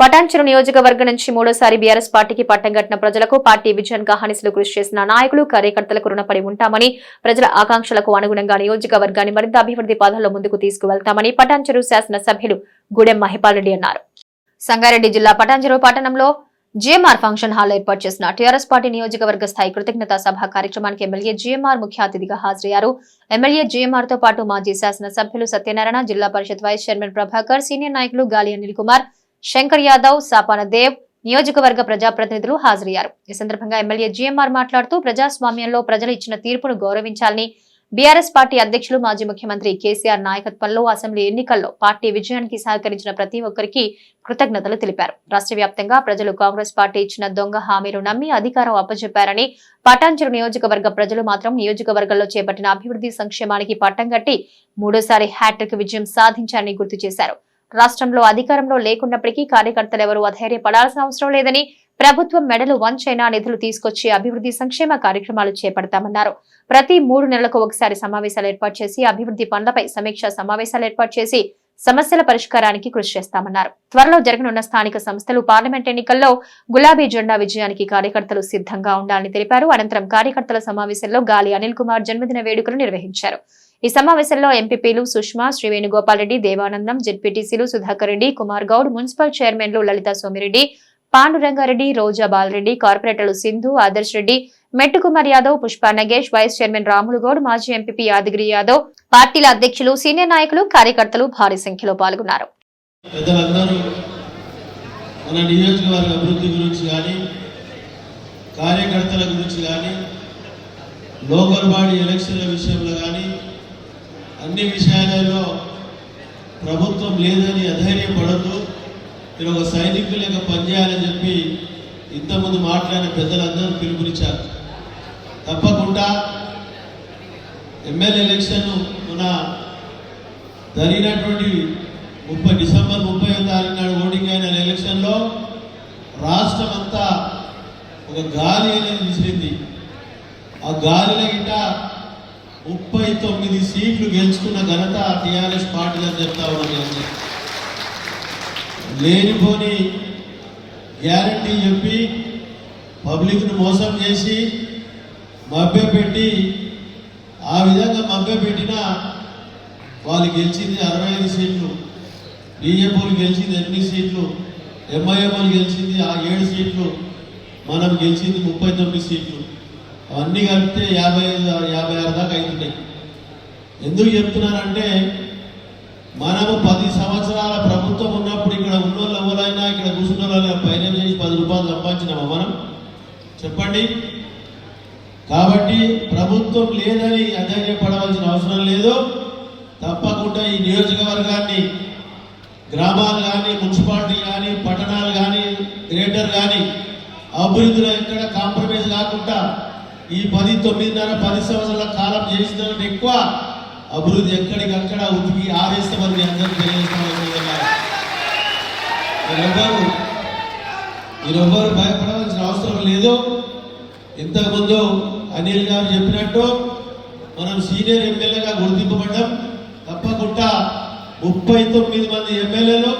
పటాన్చెరు నియోజకవర్గం నుంచి మూడోసారి బీఆర్ఎస్ పార్టీకి పట్టం కట్టిన ప్రజలకు పార్టీ విజయానికి హానిసులు కృషి చేసిన నాయకులు కార్యకర్తలకు రుణపడి ఉంటామని ప్రజల ఆకాంక్షలకు అనుగుణంగా నియోజకవర్గాన్ని మరింత అభివృద్ధి పథంలో ముందుకు తీసుకువెళ్తామని పటాన్చెరు శాసనసభ్యులు గూడెం మహిపాల్ రెడ్డి అన్నారు. సంగారెడ్డి జిల్లా పటాన్చెరు పట్టణంలో జీఎంఆర్ ఫంక్షన్ హాల్ ఏర్పాటు చేసిన టీఆర్ఎస్ పార్టీ నియోజకవర్గ స్థాయి కృతజ్ఞతా సభ కార్యక్రమానికి ఎమ్మెల్యే జీఎంఆర్ ముఖ్య అతిథిగా హాజరయ్యారు. ఎమ్మెల్యే జీఎంఆర్తో పాటు మాజీ శాసన సభ్యులు Satyanarayana Zilla Parishad vice chairman Prabhakar senior నాయకులు గాలి అనిల్ కుమార్ శంకర్ యాదవ్ సాపాన దేవ్ నియోజకవర్గ ప్రజాప్రతినిధులు హాజరయ్యారు. ఈ సందర్భంగా ఎమ్మెల్యే జీఎంఆర్ మాట్లాడుతూ ప్రజాస్వామ్యంలో ప్రజలు ఇచ్చిన తీర్పును గౌరవించాలని బీఆర్ఎస్ పార్టీ అధ్యక్షులు మాజీ ముఖ్యమంత్రి కేసీఆర్ నాయకత్వంలో అసెంబ్లీ ఎన్నికల్లో పార్టీ విజయానికి సహకరించిన ప్రతి ఒక్కరికి కృతజ్ఞతలు తెలిపారు. రాష్ట్ర వ్యాప్తంగా ప్రజలు కాంగ్రెస్ పార్టీ ఇచ్చిన దొంగ హామీలు నమ్మి అధికారం అప్పచెప్పారని పటాన్చెరు నియోజకవర్గ ప్రజలు మాత్రం నియోజకవర్గంలో చేపట్టిన అభివృద్ధి సంక్షేమానికి పట్టం కట్టి మూడోసారి హ్యాట్రిక్ విజయం సాధించారని గుర్తు చేశారు. రాష్ట్రంలో అధికారంలో లేకున్నప్పటికీ కార్యకర్తలు ఎవరూ అధైర్యపడాల్సిన అవసరం లేదని ప్రభుత్వం మెడలు వంచైనా నిధులు తీసుకొచ్చి అభివృద్ధి సంక్షేమ కార్యక్రమాలు చేపడతామన్నారు. ప్రతి మూడు నెలలకు ఒకసారి సమావేశాలు ఏర్పాటు చేసి అభివృద్ధి పనులపై సమీక్ష సమావేశాలు ఏర్పాటు చేసి సమస్యల పరిష్కారానికి కృషి చేస్తామన్నారు. త్వరలో జరగనున్న స్థానిక సంస్థలు పార్లమెంట్ ఎన్నికల్లో గులాబీ జెండా విజయానికి కార్యకర్తలు సిద్ధంగా ఉండాలని తెలిపారు. అనంతరం కార్యకర్తల సమావేశంలో గాలి అనిల్ కుమార్ జన్మదిన వేడుకలు నిర్వహించారు. ఈ సమావేశంలో ఎంపీపీలు సుష్మా శ్రీ వేణుగోపాల్ రెడ్డి దేవానందం జెడ్పీటీసీలు సుధాకర్ రెడ్డి కుమార్ గౌడ్ మున్సిపల్ చైర్మన్లు లలితా సోమిరెడ్డి పాండురంగారెడ్డి రోజా బాలరెడ్డి కార్పొరేటర్లు సింధు ఆదర్శ్ రెడ్డి మెట్టుకుమార్ యాదవ్ పుష్ప నగేష్ వైస్ చైర్మన్ రాములు గౌడ్ మాజీ ఎంపీ యాదగిరి యాదవ్ పార్టీల అధ్యక్షులు సీనియర్ నాయకులు కార్యకర్తలు భారీ సంఖ్యలో పాల్గొన్నారు. మన నియోజకవర్గ అభివృద్ధి గురించి కానీ కార్యకర్తల గురించి కానీ లోకల్ బాడీ ఎలక్షన్ల విషయంలో కానీ అన్ని విషయాలలో ప్రభుత్వం లేదని అధైర్యపడద్దు. మీరు ఒక సైనికులు లెక్క పనిచేయాలని చెప్పి ఇంతకుముందు మాట్లాడిన పెద్దలందరూ పిలుపునిచ్చారు. తప్పకుండా ఎమ్మెల్యే ఎలక్షన్ మన జరిగినటువంటి ముప్పై డిసెంబర్ ముప్పై తారీఖు నాడు ఓటింగ్ అయిన ఎలక్షన్లో రాష్ట్రం అంతా ఒక గాలి అనేది విసిరింది. ఆ గాలిలో గిట్ట ముప్పై తొమ్మిది సీట్లు గెలుచుకున్న ఘనత టీఆర్ఎస్ పార్టీగా చెప్తా ఉన్నాను లేనిపోని గ్యారంటీ చెప్పి పబ్లిక్ను మోసం చేసి మభ్యపెట్టి ఆ విధంగా మభ్యపెట్టినా వాళ్ళు గెలిచింది అరవై ఐదు సీట్లు బీజేపీలు గెలిచింది ఎనిమిది సీట్లు ఎంఐఎంఎల్ గెలిచింది ఆ ఏడు సీట్లు మనం గెలిచింది ముప్పై తొమ్మిది సీట్లు. అవన్నీ కలిపితే యాభై ఐదు యాభై ఆరు దాకా అవుతున్నాయి ఎందుకు చెప్తున్నానంటే మనము పది సంవత్సరాల ప్రభుత్వం ఉన్నప్పుడు ఇక్కడ ఉన్నోళ్ళు ఎవరైనా ఇక్కడ కూర్చున్న వాళ్ళు పైన చేసి పది రూపాయలు సంపాదించినామా మనం? చెప్పండి. కాబట్టి ప్రభుత్వం లేదని అధైర్యపడవలసిన అవసరం లేదు. తప్పకుండా ఈ నియోజకవర్గాన్ని గ్రామాలు కానీ మున్సిపాలిటీ కానీ పట్టణాలు కానీ గ్రేటర్ కానీ అభివృద్ధిలో ఎక్కడ కాంప్రమైజ్ కాకుండా ఈ పది తొమ్మిదిన్నర పది సంవత్సరాల కాలం చేసిన ఎక్కువ అభివృద్ధి ఎక్కడికక్కడ ఉతికి ఆరేస్తామని మీ అందరికీ తెలియజేస్తామని మీరెవ్వరు భయపడవలసిన అవసరం లేదు. ఇంతకుముందు అనిల్ గారు చెప్పినట్టు మనం సీనియర్ ఎమ్మెల్యేగా గుర్తింపబడ్డం. తప్పకుండా ముప్పై తొమ్మిది మంది ఎమ్మెల్యేలు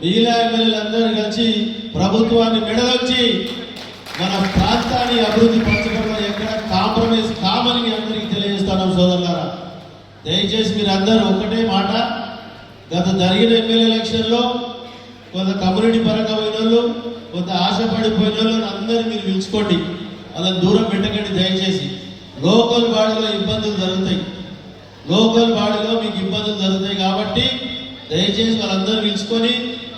మిగిలిన ఎమ్మెల్యేలు అందరూ కలిసి ప్రభుత్వాన్ని మెడదొచ్చి మన ప్రాంతాన్ని అభివృద్ధి పరచడంలో ఎక్కడ కాంప్రమైజ్ కామని మీ అందరికీ తెలియజేస్తాను సోదరులారా. దయచేసి మీరు అందరూ ఒకటే మాట. గత జరిగిన ఎమ్మెల్యే ఎలక్షన్లో కొంత కమ్యూనిటీ పరంగా పోయిన వాళ్ళు కొంత ఆశపడిపోయిన వాళ్ళు అందరినీ మీరు పిలుచుకోండి. అలా దూరం పెట్టకండి దయచేసి. లోకల్ బాడీలో ఇబ్బందులు జరుగుతాయి. లోకల్ బాడీలో మీకు ఇబ్బందులు జరుగుతాయి కాబట్టి దయచేసి వాళ్ళందరూ పిలుచుకొని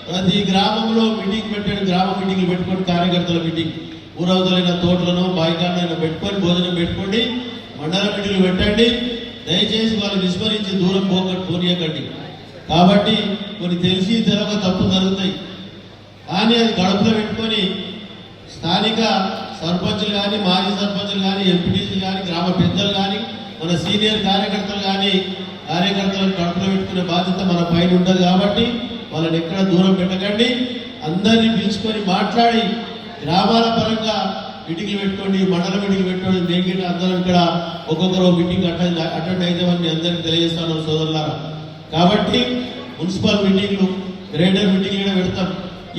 ప్రతి గ్రామంలో మీటింగ్ పెట్టండి గ్రామ మీటింగ్లు పెట్టుకోండి కార్యకర్తల మీటింగ్. ఊరవతలైన తోటలను బాయికాండైనా పెట్టుకొని భోజనం పెట్టుకోండి మండల మీటింగ్లు పెట్టండి. దయచేసి వాళ్ళు విస్మరించి దూరం పోక పోనీయకండి. కాబట్టి కొన్ని తెలిసి తెలవక తప్పు జరుగుతాయి. కానీ అది గడుపులో పెట్టుకొని స్థానిక సర్పంచులు కానీ మాజీ సర్పంచులు కానీ ఎంపీటీసీలు కానీ గ్రామ పెద్దలు కానీ మన సీనియర్ కార్యకర్తలు కానీ కార్యకర్తలను కడుపులో పెట్టుకునే బాధ్యత మన పైన ఉండదు కాబట్టి వాళ్ళని ఎక్కడ దూరం పెట్టకండి. అందరినీ పిలుచుకొని మాట్లాడి గ్రామాల పరంగా మీటింగ్లు పెట్టుకోండి మండల మీటింగ్లు పెట్టుకోండి. నేను అందరం ఇక్కడ ఒక్కొక్కరు మీటింగ్ అటెండ్ అటెండ్ అయితామని అందరికీ తెలియజేస్తాను సోదరులారా. కాబట్టి మున్సిపల్ మీటింగ్లు గ్రేటర్ మీటింగ్లు కూడా పెడతాం.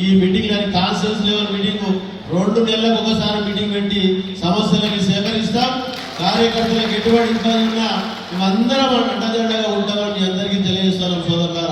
ఈ మీటింగ్ అని కాన్ఫరెన్స్ లెవెల్ మీటింగ్ రెండు నెలలకు ఒకసారి మీటింగ్ పెట్టి సమస్యలని సేకరిస్తాం. కార్యకర్తలకు ఎటువంటి ఇబ్బంది ఉన్నా మేమందరం అండదండగా ఉంటామని అందరికీ తెలియజేస్తాను సోదరులారా.